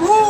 move.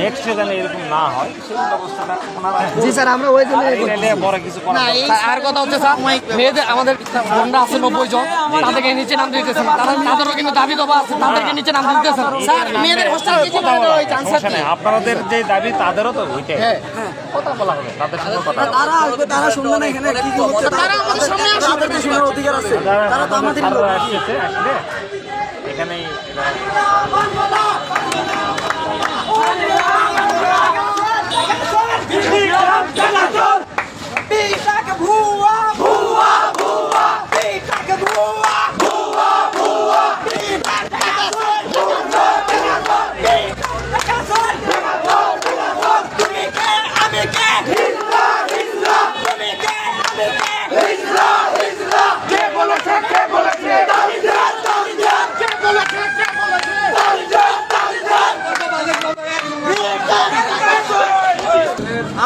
Next যেন এরকম না হয়। সেই ব্যবস্থাটা ওনারা জি স্যার আমরা ওই জন্য বড় কিছু করা আর কথা হচ্ছে স্যার মেয়েদের আমাদের আছে নব্বই জন তাদেরকে নিচে নামতে দিতেছে না তারা তাদেরও কিন্তু দাবি আছে তাদেরকে নিচে নামতে দিতেছে না স্যার মেয়েদের হোস্টেল কিছু আপনাদের যে দাবি তাদেরও তো ওইটাই। কথা বলা হবে তাদের সঙ্গে কথা তারা আসবে তারা শুনবে না এখানে কি কি হচ্ছে। তারা আমাদের সামনে আসবে। তাদের শোনার অধিকার আছে। তারা তো আমাদের আসলে এখানেই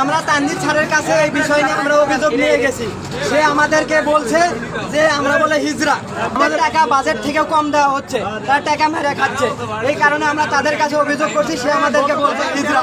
আমরা তানজিৎ স্যারের কাছে এই বিষয় নিয়ে আমরা অভিযোগ নিয়ে গেছি। সে আমাদেরকে বলছে যে আমরা বলে হিজরা। আমাদের টাকা বাজেট থেকেও কম দেওয়া হচ্ছে, তার টাকা মেরে খাচ্ছে। এই কারণে আমরা তাদের কাছে অভিযোগ করছি, সে আমাদেরকে বলছে হিজরা।